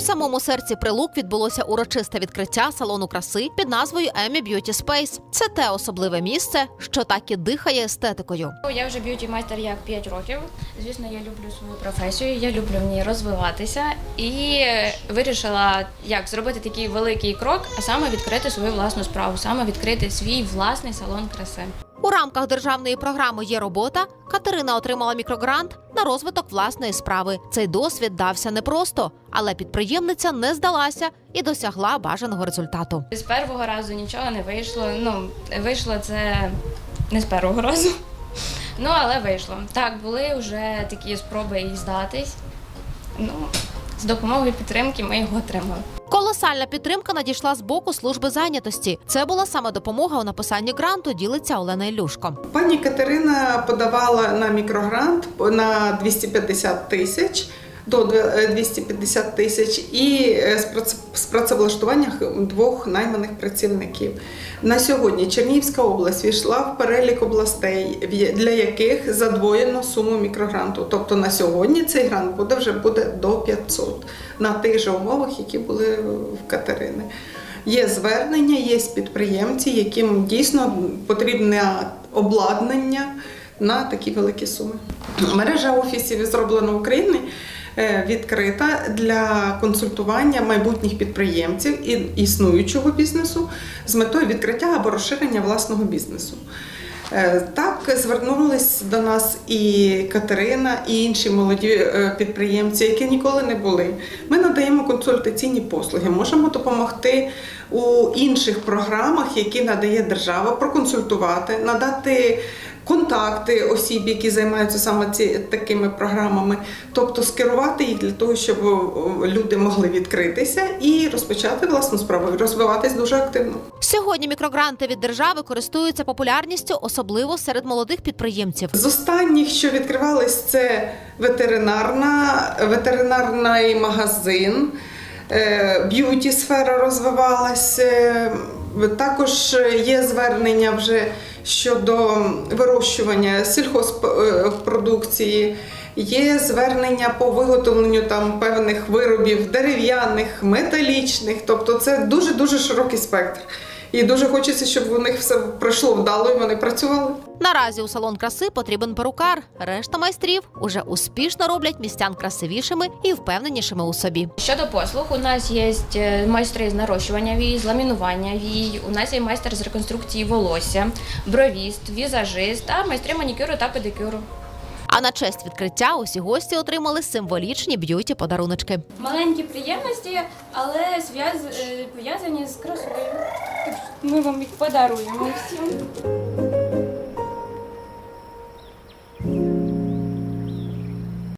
самому серці прилук відбулося урочисте відкриття салону краси під назвою Емі Б'юті Спейс. Це те особливе місце, що так і дихає естетикою. Я вже б'юті майстер як 5 років. Звісно, я люблю свою професію, я люблю в ній розвиватися і вирішила, як зробити такий великий крок, а саме відкрити свою власну справу, саме відкрити свій власний салон краси. Рамках державної програми є робота. Катерина отримала мікрогрант на розвиток власної справи. Цей досвід дався непросто, але підприємниця не здалася і досягла бажаного результату. З першого разу нічого не вийшло. Ну, вийшло це не з першого разу. Ну, але вийшло. Так, були вже такі спроби і здатись. Ну, з допомогою підтримки ми його отримали. Колосальна підтримка надійшла з боку служби зайнятості. Це була саме допомога у написанні гранту. Ділиться Олена Ілюшко. Пані Катерина подавала на мікрогрант на 250 тисяч до е, 250 тисяч і е, з працевлаштування двох найманих працівників. На сьогодні Чернігівська область війшла в перелік областей, для яких задвоєно суму мікрогранту. Тобто на сьогодні цей грант буде вже буде до 500 на тих же умовах, які були в Катерини. Є звернення, є підприємці, яким дійсно потрібне обладнання на такі великі суми. Мережа офісів зроблено України е, відкрита для консультування майбутніх підприємців і існуючого бізнесу з метою відкриття або розширення власного бізнесу. Е, Так звернулись до нас і Катерина, і інші молоді е, підприємці, які ніколи не були. Ми надаємо консультаційні послуги, можемо допомогти у інших програмах, які надає держава, проконсультувати, надати контакти осіб, які займаються саме ці такими програмами, тобто скерувати їх для того, щоб люди могли відкритися і розпочати власну справу, розвиватись дуже активно. Сьогодні мікрогранти від держави користуються популярністю, особливо серед молодих підприємців. З останніх, що відкривались, це ветеринарна, ветеринарний магазин, е, б'юті сфера розвивалася. Е, Також є звернення вже щодо вирощування сільхозпродукції. Є звернення по виготовленню там певних виробів дерев'яних, металічних, тобто це дуже дуже широкий спектр. І дуже хочеться, щоб у них все пройшло вдало і вони працювали. Наразі у салон краси потрібен перукар. Решта майстрів уже успішно роблять містян красивішими і впевненішими у собі. Щодо послуг, у нас є е, майстри з нарощування вій, з ламінування вій, у нас є майстер з реконструкції волосся, бровіст, візажист та майстри манікюру та педикюру. А на честь відкриття усі гості отримали символічні б'юті подаруночки. Маленькі приємності, але зв'яз- е, пов'язані з красою. Ми вам їх подаруємо всім.